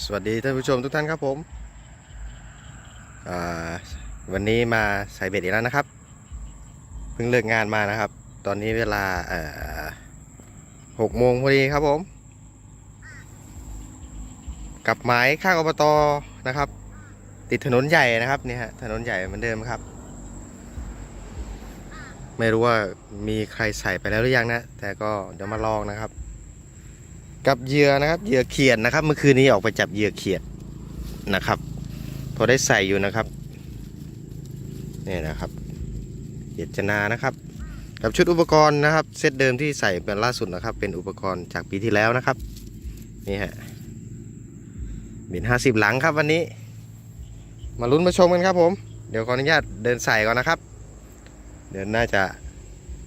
สวัสดีท่านผู้ชมทุกท่านครับผมวันนี้มาใส่เบ็ดอีกแล้วนะครับ เพิ่งเลิกงานมานะครับ ตอนนี้เวลาหกโมงพอดีครับผม กับหมายข้างอบตนะครับ ติดถนนใหญ่นะครับนี่ฮะถนนใหญ่เหมือนเดิมครับ ไม่รู้ว่ามีใครใส่ไปแล้วหรือยังนะ แต่ก็เดี๋ยวมาลองนะครับ กับเหยื่อนะครับเหยื่อเขียดนะครับเมื่อคืนนี้ออกไปจับเหยื่อเขียดนะครับ พอได้ใส่อยู่นะครับนี่นะครับเหยียดจนานะครับ กับชุดอุปกรณ์นะครับ เซตเดิมที่ใส่เป็นล่าสุดนะครับ เป็นอุปกรณ์จากปีที่แล้วนะครับนี่ฮะบินห้าสิบหลังครับวันนี้ มาลุ้นมาชมกันครับผม เดี๋ยวขออนุญาตเดินใส่ก่อนนะครับ เดี๋ยวน่าจะ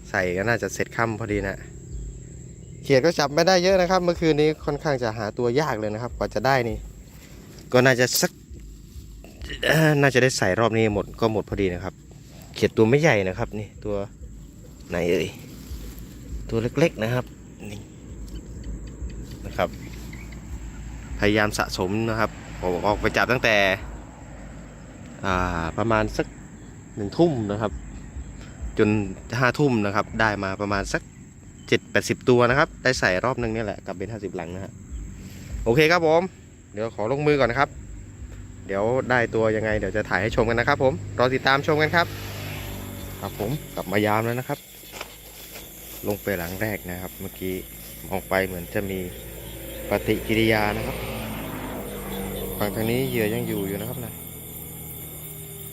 ใส่ก็น่าจะเสร็จค่ำพอดีนะ เขียดก็จับไม่ได้เยอะนะครับ เมื่อคืนนี้ค่อนข้างจะหาตัวยากเลยนะครับ กว่าจะได้นี่ ก็น่าจะสักน่าจะได้ใส่รอบนี้หมดก็หมดพอดีนะครับ เขียดตัวไม่ใหญ่นะครับ นี่ตัวไหนเอ่ยตัวเล็กๆนะครับนี่นะครับ พยายามสะสมนะครับผมออกไปจับตั้งแต่อ่าประมาณสักหนึ่งทุ่มนะครับ จนห้าทุ่มนะครับ ได้มาประมาณสัก เจ็ดแปดสิบตัวนะครับ ได้ใส่รอบนึงนี่แหละกับเบนห้าสิบหลังนะฮะโอเคครับผม เดี๋ยวขอลงมือก่อนนะครับ เดี๋ยวได้ตัวยังไง เดี๋ยวจะถ่ายให้ชมกันนะครับ ผมรอติดตามชมกันครับครับผมกลับมายามแล้วนะครับ ลงไปหลังแรกนะครับ เมื่อกี้มองไปเหมือนจะมีปฏิกิริยานะครับฝั่งทางนี้เหยื่อยังอยู่อยู่นะครับนะ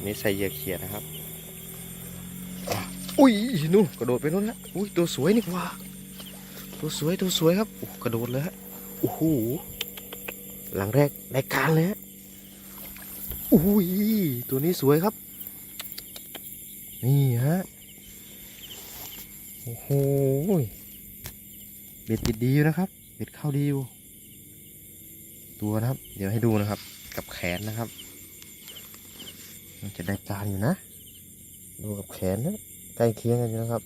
นี่ใส่เหยื่อเขียดนะครับ อุ้ยนู่นกระโดดไปนู่นล้วอุ้ยตัวสวยนี่ว่า ตัวสวยตัวสวยครับโอ้กระโดดเลยฮะโอ้โหหลังแรกรายการเลยฮะอุ้ยตัวนี้สวยครับ นี่ฮะโอ้โหเบ็ดติดดีอยู่นะครับเบ็ดเข้าดีอยู่ตัวนะครับ เดี๋ยวให้ดูนะครับ กับแขนนะครับมันจะได้การอยู่นะ ดูกับแขนนะ ใกล้เคียงกันอยู่นะครับ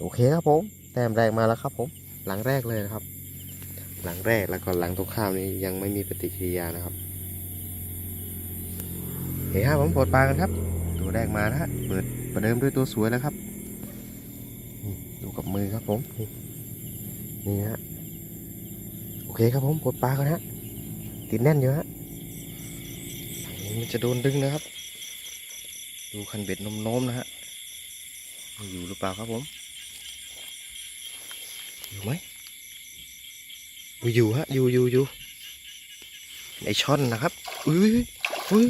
โอเคครับผมแต้มแรกมาแล้วครับ ผม หลังแรกเลยนะครับ หลังแรกแล้วก็หลังตรงข้ามนี้ยังไม่มีปฏิกิริยานะครับเฮ้ยครับผมปลดปลากันครับ ตัวแรกมานะฮะเปิดประเดิมด้วยตัวสวยแล้วครับดูกับมือครับผมนี่ฮะโอเคครับผมปลดปลากันฮะติดแน่นอยู่ฮะมันจะโดนดึงนะครับ ดูคันเบ็ดโน้มๆนะฮะอยู่หรือเปล่าครับผม อยู่ไหมอยอยู่ฮะ อยู่อยู่อยู่ในช่อนนะครับอุ้ยอุ้ย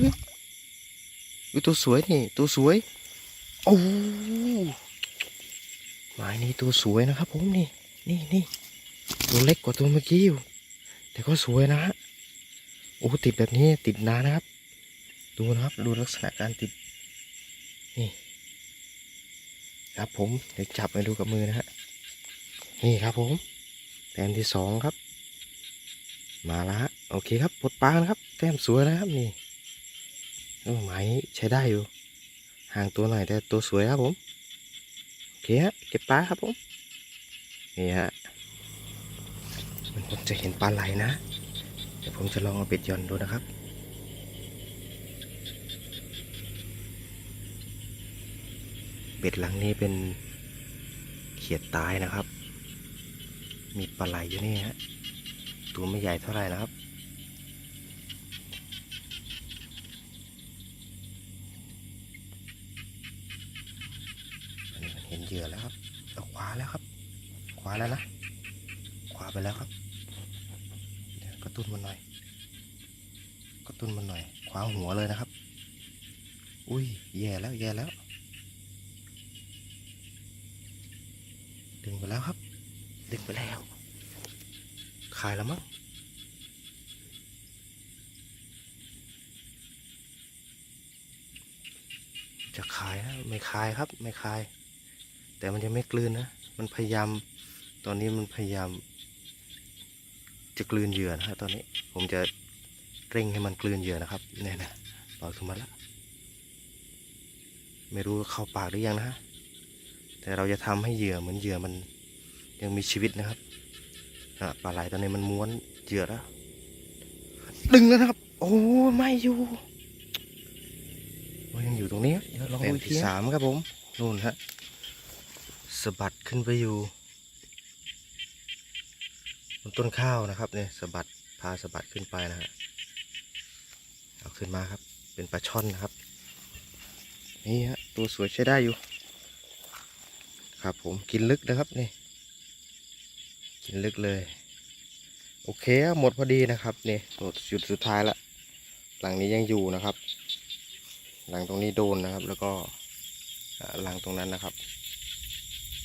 อุ้ยตัวสวยนี่ ตัวสวยโอ้หมายนี้ตัวสวยนะครับ ผมนี่ นี่นี่ตัวเล็กกว่าตัวเมื่อกี้อยู่ แต่ก็สวยนะฮะโอ้ติดแบบนี้ติดนานนะครับ ดูนะครับ ดูลักษณะการติด นี่ครับผมเดี๋ยวจับมาดูกับมือนะฮะนี่ครับผมแต้มที่สองครับ มาละโอเคครับปลดปลานะครับ แต้มสวยนะครับนี่โอ้หมายนี้ใช้ได้อยู่ ห่างตัวหน่อยแต่ตัวสวยครับผมโอเคฮะเก็บปลาครับผมนี่ฮะมันจะเห็นปลาไหลนะเดี๋ยวผมจะลองเอาเบ็ดย่อนดูนะครับ เบ็ดหลังนี้เป็นเขียดตายนะครับ มีปลาไหลอยู่นี่ฮะ ตัวไม่ใหญ่เท่าไหร่นะครับ เห็นเหยื่อแล้วครับเอาขวาแล้วครับ ขวาแล้วนะ ขวาไปแล้วครับเดี๋ยวกระตุ้นมันหน่อย กระตุ้นมันหน่อย ขวาหัวเลยนะครับ อุ้ย แย่แล้ว แย่แล้ว ดึงไปแล้วครับ ดึงไปแล้ว ขายแล้วมั้งจะขายนะไม่ขายครับ ไม่ขาย แต่มันยังไม่กลืนนะ มันพยายาม ตอนนี้มันพยายาม จะกลืนเหยื่อนะฮะตอนนี้ผมจะเร่งให้มันกลืนเหยื่อนะครับเนี่ยนะปล่อยขึ้นมาแล้วไม่รู้เข้าปากหรือยังนะฮะ แต่เราจะทำให้เหยื่อเหมือนเหยื่อมันยังมีชีวิตนะครับเอะปลาไหลตัวนี้มันม้วนเหยื่อแล้วดึงแล้วนะครับ โอ้ไม่อยู่มันยังอยู่ตรงนี้เดี๋ยวลองดูอีกทีสามครับผมนู่นฮะสะบัดขึ้นไปอยู่บนต้นข้าวนะครับเนี่ยสะบัดพาสะบัดขึ้นไปนะฮะเอาขึ้นมาครับเป็นปลาช่อนนะครับนี่ฮะตัวสวยใช้ได้อยู่ ครับผมกินลึกนะครับนี่ กินลึกเลย โอเคหมดพอดีนะครับนี่หมดจุดสุดท้ายละ หลังนี้ยังอยู่นะครับ หลังตรงนี้โดนนะครับ แล้วก็หลังตรงนั้นนะครับ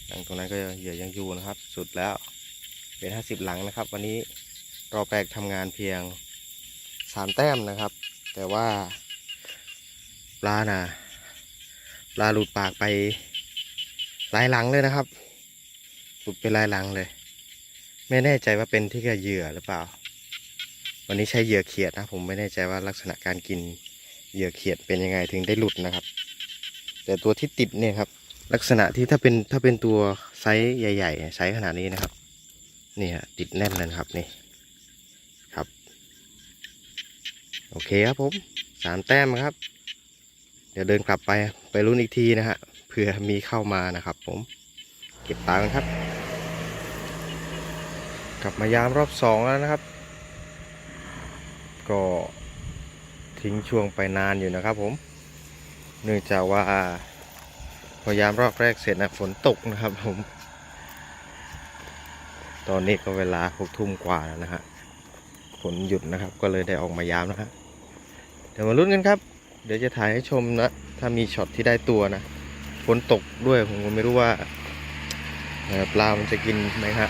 หลังตรงนั้นก็เหยื่อยังอยู่นะครับ สุดแล้วเป็นห้าสิบหลังนะครับ วันนี้รอแปลกทำงานเพียงสามแต้มนะครับ แต่ว่าปลาน่ะปลาหลุดปากไป ลายหลังเลยนะครับหลุดไปหลายหลังเลย ไม่แน่ใจว่าเป็นที่กับเหยื่อหรือเปล่า วันนี้ใช้เหยื่อเขียดนะ ผมไม่แน่ใจว่าลักษณะการกินเหยื่อเขียดเป็นยังไงถึงได้หลุดนะครับ แต่ตัวที่ติดเนี่ยครับ ลักษณะที่ถ้าเป็นถ้าเป็นตัวไซส์ใหญ่ๆไซส์ขนาดนี้นะครับนี่ฮะติดแน่นเลยครับนี่ครับ โอเคครับผมสามแต้มครับ เดี๋ยวเดินกลับไปไปรุ่นอีกทีนะฮะ ผื่อมีเข้ามานะครับ ผมเก็บตากันครับ กลับมายามรอบสองแล้วนะครับ ก็ทิ้งช่วงไปนานอยู่นะครับ ผม เนื่องจากว่าพอยามรอบแรกเสร็จนะฝนตกนะครับ ผม ตอนนี้ก็เวลาหกทุ่มกว่าแล้วนะฮะฝนหยุดนะครับ ก็เลยได้ออกมายามนะฮะเดี๋ยวมาลุ้นกันครับ เดี๋ยวจะถ่ายให้ชมนะ ถ้ามีช็อตที่ได้ตัวนะ ฝนตกด้วยผมก็ไม่รู้ว่าปลา มันจะกินไหมฮะ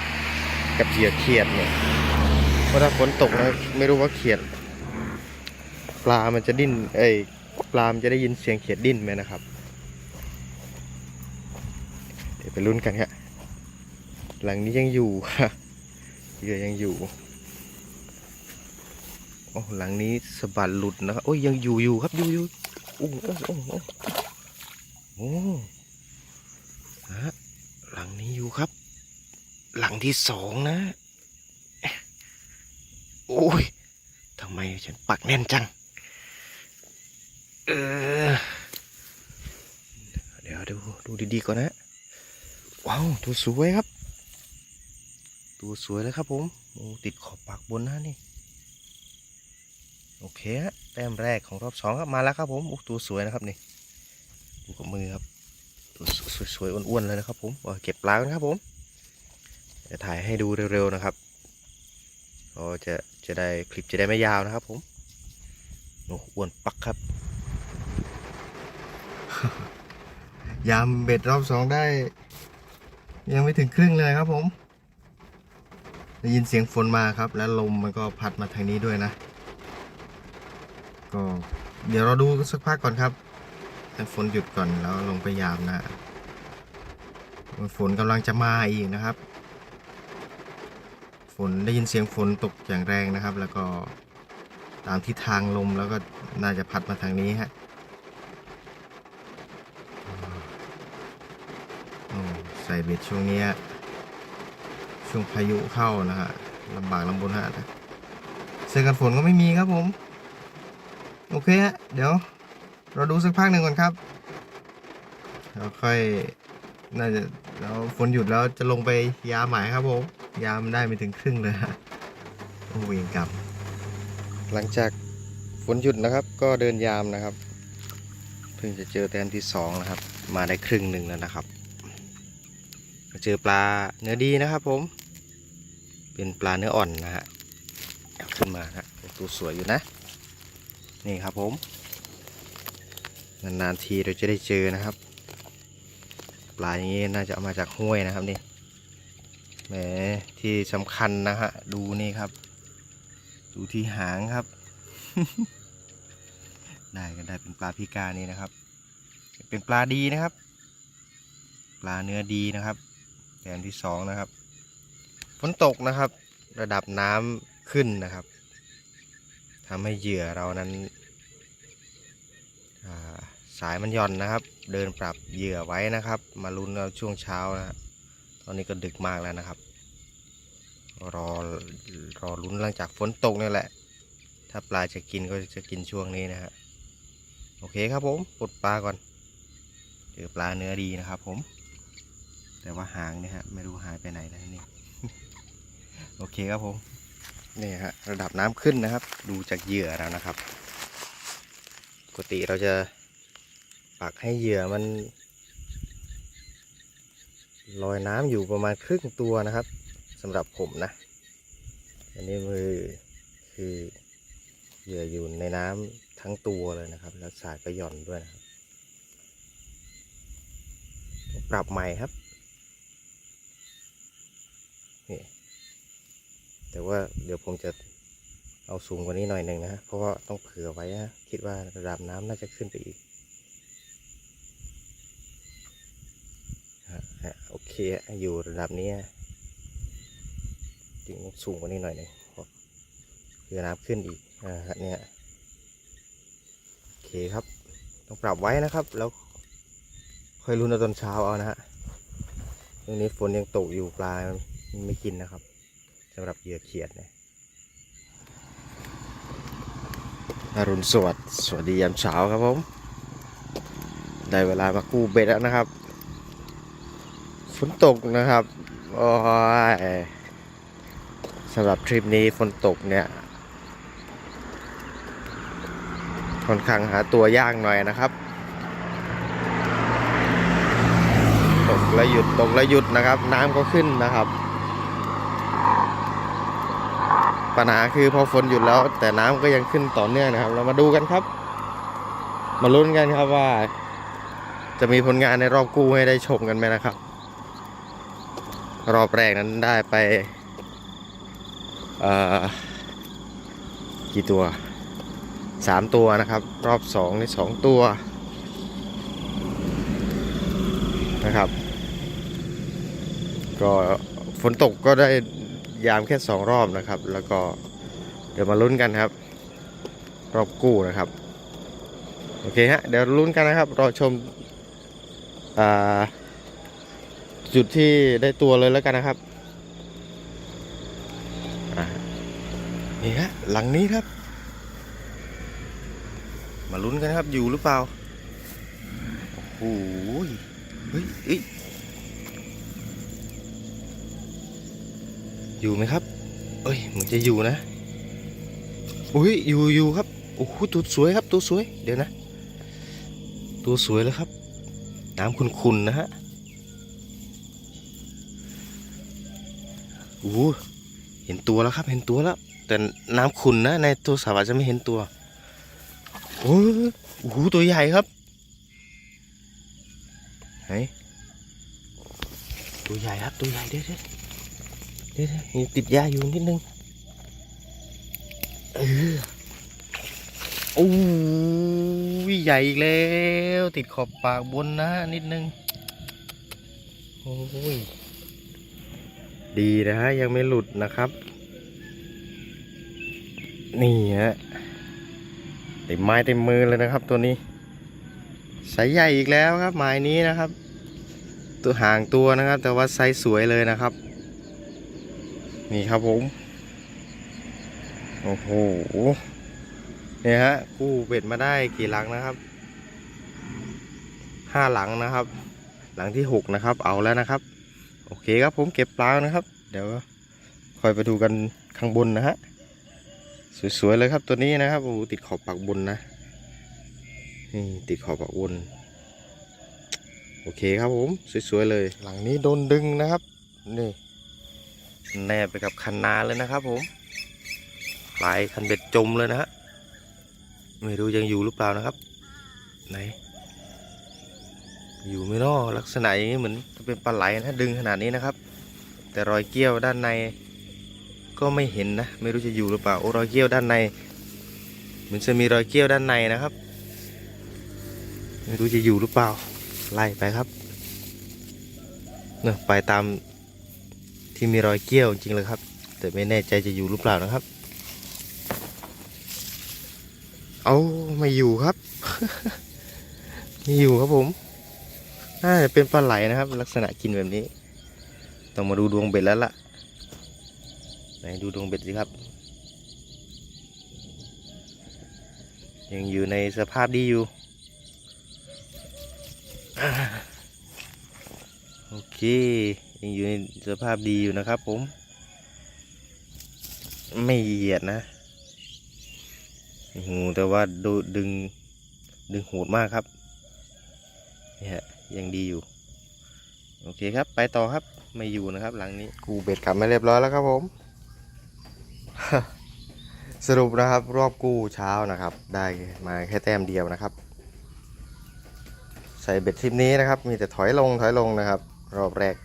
กับเหยื่อเขียดเนี่ยเพราะถ้าฝนตกแล้วไม่รู้ว่าเขียด ปลา มันจะดิ้น เอ้ยปลา มันจะได้ยินเสียงเขียดดิ้นไหมนะครับ เดี๋ยวไปลุ้นกันครับหลังนี้ยังอยู่ค่ะเหยื่อยังอยู่โอ้หลังนี้สะบัดหลุดนะครับโอ้ยยังอยู่อยู่ครับอยู่อยู่โอ้โอ้โอ้ โอ้ฮะหลังนี้อยู่ครับ หลังที่สองนะ โอ้ยทำไมฉันปักแน่นจัง เออ เดี๋ยวดูดูดีๆก่อนนะ ว้าว ตัวสวยครับ ตัวสวยเลยครับผมโอ้ติดขอบปากบนนะนี่ โอเคฮะแต้มแรกของรอบสองครับมาแล้วครับผมโอ้ตัวสวยนะครับนี่ ดูกับมือครับตัวสวยๆอ้วนๆเลยนะครับ ผมเอเก็บปลากันครับ ผมจะถ่ายให้ดูเร็วๆนะครับก็จะจะได้คลิปจะได้ไม่ยาวนะครับ ผมโอ้อ้วนปักครับ ยามเบ็ดรอบสองได้ ยังไม่ถึงครึ่งเลยครับผมได้ยินเสียงฝนมาครับ แล้วลมมันก็พัดมาทางนี้ด้วยนะ ก็เดี๋ยวเราดูสักพักก่อนครับ ให้ฝนหยุดก่อนแล้วลงไปยามนะฝนกำลังจะมาอีกนะครับ ฝนได้ยินเสียงฝนตกอย่างแรงนะครับ แล้วก็ตามทิศทางลมแล้วก็น่าจะพัดมาทางนี้ฮะใส่เบ็ดช่วงนี้ช่วงพายุเข้านะฮะลำบากลำบนฮะเสื้อกันฝนก็ไม่มีครับผม โอเคฮะเดี๋ยว เราดูสักพักหนึ่งก่อนครับแล้วค่อยน่าจะแล้วฝนหยุดแล้วจะลงไปยาหมายครับผมยามได้ไม่ถึงครึ่งเลยฮะโอ้เวรกรรมหลังจากฝนหยุดนะครับ ก็เดินยามนะครับเพิ่งจะเจอแต้มที่สองนะครับ มาได้ครึ่งหนึ่งแล้วนะครับเจอปลาเนื้อดีนะครับ ผม เป็นปลาเนื้ออ่อนนะฮะขึ้นมาฮะตัวสวยอยู่นะ นี่ครับผม นานๆทีเราจะได้เจอนะครับ ปลาอย่างนี้น่าจะเอามาจากห้วยนะครับนี่แหมที่สำคัญนะฮะดูนี่ครับ ดูที่หางครับ ได้ก็ได้เป็นปลาพิการนี่นะครับ เป็นปลาดีนะครับ ปลาเนื้อดีนะครับแต้มที่สองนะครับฝนตกนะครับ ระดับน้ำขึ้นนะครับทำให้เหยื่อเรานั้น สายมันหย่อนนะครับ เดินปรับเหยื่อไว้นะครับ มาลุ้นเราช่วงเช้านะฮะตอนนี้ก็ดึกมากแล้วนะครับ รอรอลุ้นหลังจากฝนตกนี่แหละ ถ้าปลาจะกินก็จะกินช่วงนี้นะฮะโอเคครับผมปลดปลาก่อนเจอปลาเนื้อดีนะครับ ผม แต่ว่าหางเนี่ยฮะไม่รู้หายไปไหนแล้วนี่โอเคครับผมนี่ฮะระดับน้ำขึ้นนะครับ ดูจากเหยื่อแล้วนะครับปกติเราจะ ปักให้เหยื่อมันลอยน้ำอยู่ประมาณครึ่งตัวนะครับสำหรับผมนะ อันนี้มือคือเหยื่ออยู่ในน้ำทั้งตัวเลยนะครับ แล้วสายก็หย่อนด้วยนะครับ ปรับใหม่ครับนี่แต่ว่าเดี๋ยวผมจะเอาสูงกว่านี้หน่อยหนึ่งนะ เพราะว่าต้องเผื่อไว้นะ คิดว่าระดับน้ำน่าจะขึ้นไปอีกฮะฮะ โอเคฮะอยู่ระดับนี้จริงสูงกว่านี้หน่อยหนึ่งเพื่อน้ำขึ้นอีกอ่าฮะเนี่ยโอเคครับ ต้องปรับไว้นะครับ แล้วค่อยรุ้นตอนเช้าเอานะฮะตรงนี้ฝนยังตกอยู่ปลาไม่กินนะครับสำหรับเหยื่อเขียดเนี่ยอรุณสวัสดิ์สวัสดียามเช้าครับผม ได้เวลามากู้เบ็ดแล้วนะครับ ฝนตกนะครับ โอ้ยสำหรับทริปนี้ฝนตกเนี่ย ค่อนข้างหาตัวยากหน่อยนะครับ ตกแล้วหยุดตกแล้วหยุดนะครับ น้ำก็ขึ้นนะครับ ปัญหาคือพอฝนหยุดแล้ว แต่น้ำก็ยังขึ้นต่อเนื่องนะครับ เรามาดูกันครับ มาลุ้นกันครับว่าจะมีผลงานในรอบกู้ให้ได้ชมกันไหมนะครับ รอบแรกนั้นได้ไปกี่ตัวสามตัวนะครับ รอบสองนี่สองตัวนะครับ ก็ฝนตกก็ได้ยามแค่สองรอบนะครับ แล้วก็เดี๋ยวมาลุ้นกันครับ รอบกู้นะครับ โอเคฮะเดี๋ยวลุ้นกันนะครับ รอชมอ่า จุดที่ได้ตัวเลยแล้วกันนะครับอ่านี่ฮะหลังนี้ครับ มาลุ้นกันครับอยู่หรือเปล่าโอ้โหเฮ้ยเอ้ยอยู่ไหมครับ เอ้ยเหมือนจะอยู่นะอุ้ยอยู่อยู่ครับโอ้โหตัวสวยครับตัวสวยเดี๋ยวนะ ตัวสวยแล้วครับน้ำขุนๆนะฮะ อ้โหเห็นตัวแล้วครับ เห็นตัวแล้ว แต่น้ำขุ่นนะ ในตัวสาวอาจจะไม่เห็นตัวโอ้โหตัวใหญ่ครับไหนตัวใหญ่ครับ ตัวใหญ่เด้อเด้อเด้อเด้อนี่ติดยาอยู่นิดนึงเออโอ้ยใหญ่อีกแล้ว ติดขอบปากบนนะนิดนึง โอ้ย ดีนะฮะยังไม่หลุดนะครับ นี่ฮะเต็มไม้เต็มมือเลยนะครับ ตัวนี้ไซส์ใหญ่อีกแล้วครับไม้นี้นะครับ ตัวห่างตัวนะครับ แต่ว่าไซส์สวยเลยนะครับ นี่ครับผมโอ้โหเนี่ยฮะกู้เบ็ดมาได้กี่หลังนะครับห้าหลังนะครับ หลังที่หกนะครับเอาแล้วนะครับ โอเคครับผมเก็บปลานะครับ เดี๋ยวคอยไปดูกันข้างบนนะฮะสวยๆเลยครับตัวนี้นะครับโอ้ติดขอบปากบนนะนี่ติดขอบปากบนโอเคครับผมสวยๆเลย หลังนี้โดนดึงนะครับนี่แนบไปกับคันนาเลยนะครับผมปลายคันเบ็ดจมเลยนะฮะไม่รู้ยังอยู่หรือเปล่านะครับไหน อยู่ไม่นอลักษณะอย่างนี้เหมือนจะเป็นปลาไหลนะดึงขนาดนี้นะครับ แต่รอยเกี้ยวด้านในก็ไม่เห็นนะไม่รู้จะอยู่หรือเปล่าโอ้รอยเกี้ยวด้านในเหมือนจะมีรอยเกี้ยวด้านในนะครับ ไม่รู้จะอยู่หรือเปล่าไล่ไปครับเนอะไปตามที่มีรอยเกี้ยวจริงเลยครับ แต่ไม่แน่ใจจะอยู่หรือเปล่านะครับ เอาไม่อยู่ครับ ไม่อยู่ครับผม น่าจะเป็นปลาไหลนะครับ ลักษณะกินแบบนี้ ต้องมาดูดวงเบ็ดแล้วล่ะ ไหนดูดวงเบ็ดสิครับ ยังอยู่ในสภาพดีอยู่ โอเค ยังอยู่ในสภาพดีอยู่นะครับผม ไม่เหยียดนะโอ้โหแต่ว่าดูดึงดึงโหดมากครับเนี่ยฮะ ยังดีอยู่ โอเคครับ ไปต่อครับไม่อยู่นะครับ หลังนี้กูเบ็ดกลับมาเรียบร้อยแล้วครับผม สรุปนะครับ รอบกู้เช้านะครับ ได้มาแค่แต้มเดียวนะครับ ใส่เบ็ดทริปนี้นะครับ มีแต่ถอยลงถอยลงนะครับ รอบแรก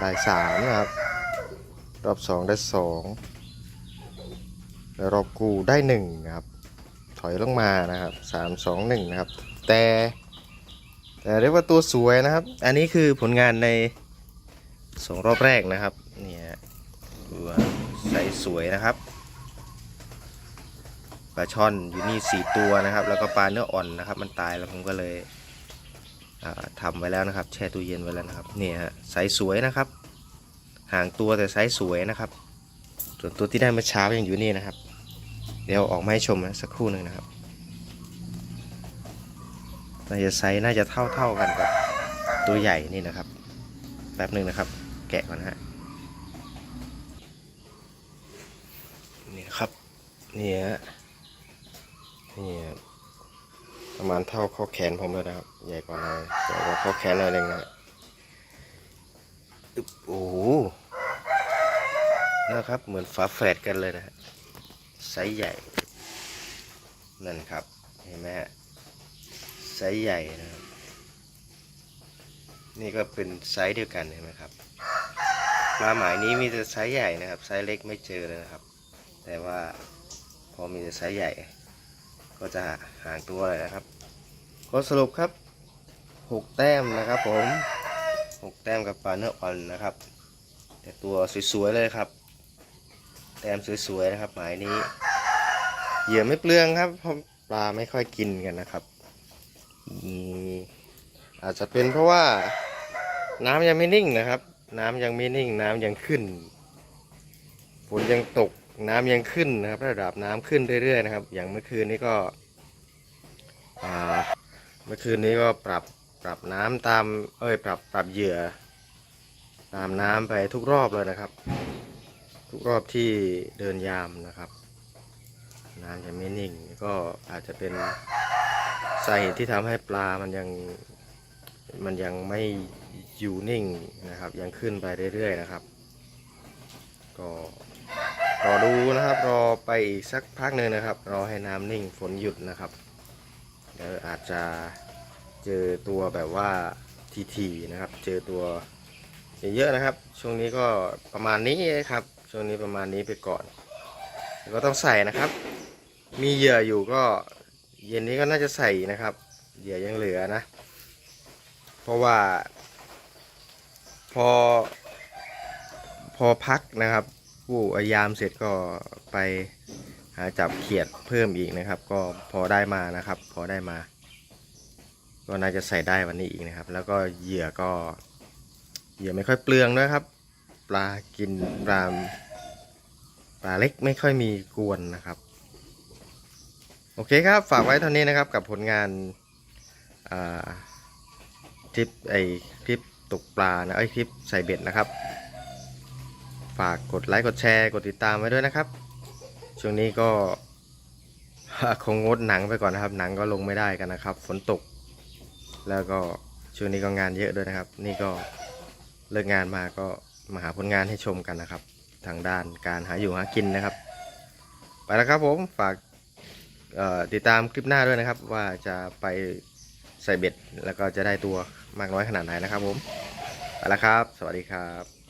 ได้สามนะครับ รอบสองได้สองแล้วรอบกู้ได้หนึ่งนะครับ ถอยลงมานะครับสามสองหนึ่งนะครับ แต่ แต่เรียกว่าตัวสวยนะครับ อันนี้คือผลงานในสองรอบแรกนะครับเนี่ยตัวใสสวยนะครับปลาช่อนอยู่นี่สี่ตัวนะครับ แล้วก็ปลาเนื้ออ่อนนะครับ มันตายแล้วผมก็เลยอ่าทำไว้แล้วนะครับ แช่ตู้เย็นไว้แล้วนะครับเนี่ยฮะไซส์สวยนะครับ ห่างตัวแต่ไซส์สวยนะครับ ส่วนตัวที่ได้เมื่อเช้ายังอยู่นี่นะครับ เดี๋ยวออกมาให้ชมนะสักครู่หนึ่งนะครับ น่าจะไซส์น่าจะเท่าเท่ากันกับตัวใหญ่นี่นะครับ แป๊บหนึ่งนะครับ แกะก่อนฮะนี่ครับนี่ฮะนี่ประมาณเท่าข้อแขนผมเลยนะครับ ใหญ่กว่าน่อยใหญ่กว่าข้อแขนหน่อยหนึงนะฮะอึ๊บโอ้โหนะครับ เหมือนฝาแฝดกันเลยนะฮะไซส์ใหญ่ นั่นครับ เห็นไหมฮะ ไซส์ใหญ่นะครับ นี่ก็เป็นไซส์เดียวกันเห็นไหมครับปลาหมายนี้มีแต่ไซส์ใหญ่นะครับไซส์เล็กไม่เจอเลยนะครับ แต่ว่าพอมีแต่ไซส์ใหญ่ ก็จะห่างตัวเลยนะครับก็สรุปครับหกแต้มนะครับผมหกแต้มกับปลาเนื้ออ่อนนะครับ แต่ตัวสวยๆเลยครับ แต้มสวยๆนะครับ หมายนี้เหยื่อไม่เปลืองครับเพราะปลาไม่ค่อยกินกันนะครับ อาจจะเป็นเพราะว่าน้ำยังไม่นิ่งนะครับ น้ำยังไม่นิ่ง น้ำยังขึ้นฝนยังตกน้ำยังขึ้นนะครับ ระดับน้ำขึ้นเรื่อยๆนะครับ อย่างเมื่อคืนนี้ก็เมื่อคืนนี้ก็ปรับปรับน้ำตามเอ้ยปรับปรับเหยื่อ ตามน้ำไปทุกรอบเลยนะครับ ทุกรอบที่เดินยามนะครับ น้ำยังไม่นิ่งก็อาจจะเป็น สาเหตุที่ทำให้ปลามันยังมันยังไม่อยู่นิ่งนะครับ ยังขึ้นไปเรื่อยๆนะครับ ก็รอดูนะครับ รอไปอีกสักพักหนึ่งนะครับ รอให้น้ำนิ่งฝนหยุดนะครับเดี๋ยวอาจจะเจอตัวแบบว่าทีๆนะครับ เจอตัวเยอะๆนะครับ ช่วงนี้ก็ประมาณนี้ครับ ช่วงนี้ประมาณนี้ไปก่อนก็ต้องใส่นะครับ มีเหยื่ออยู่ก็ เย็นนี้ก็น่าจะใส่นะครับเหยื่อยังเหลือนะ เพราะว่า พอ พอพักนะครับผู้อายามเสร็จก็ไปหาจับเขียดเพิ่มอีกนะครับ ก็พอได้มานะครับ พอได้มา ก็น่าจะใส่ได้วันนี้อีกนะครับ แล้วก็เหยื่อก็เหยื่อไม่ค่อยเปลืองนะครับ ปลากินปลาปลาเล็กไม่ค่อยมีกวนนะครับ โอเคครับ ฝากไว้เท่านี้นะครับกับผลงานาทริปไอคลิปตกปลานะไอคลิปใส่เบ็ดนะครับ ฝากกดไลค์กดแชร์กดติดตามไว้ด้วยนะครับ ช่วงนี้ก็คงงดหนังไปก่อนนะครับ หนังก็ลงไม่ได้กันนะครับ ฝนตก แล้วก็ช่วงนี้ก็งานเยอะด้วยนะครับ นี่ก็เลิกงานมาก็มาหาผลงานให้ชมกันนะครับ ทางด้านการหาอยู่หากินนะครับ ไปแล้วครับผมฝาก ติดตามคลิปหน้าด้วยนะครับ ว่าจะไปใส่เบ็ด แล้วก็จะได้ตัวมากน้อยขนาดไหนนะครับผมไปแล้วครับ สวัสดีครับ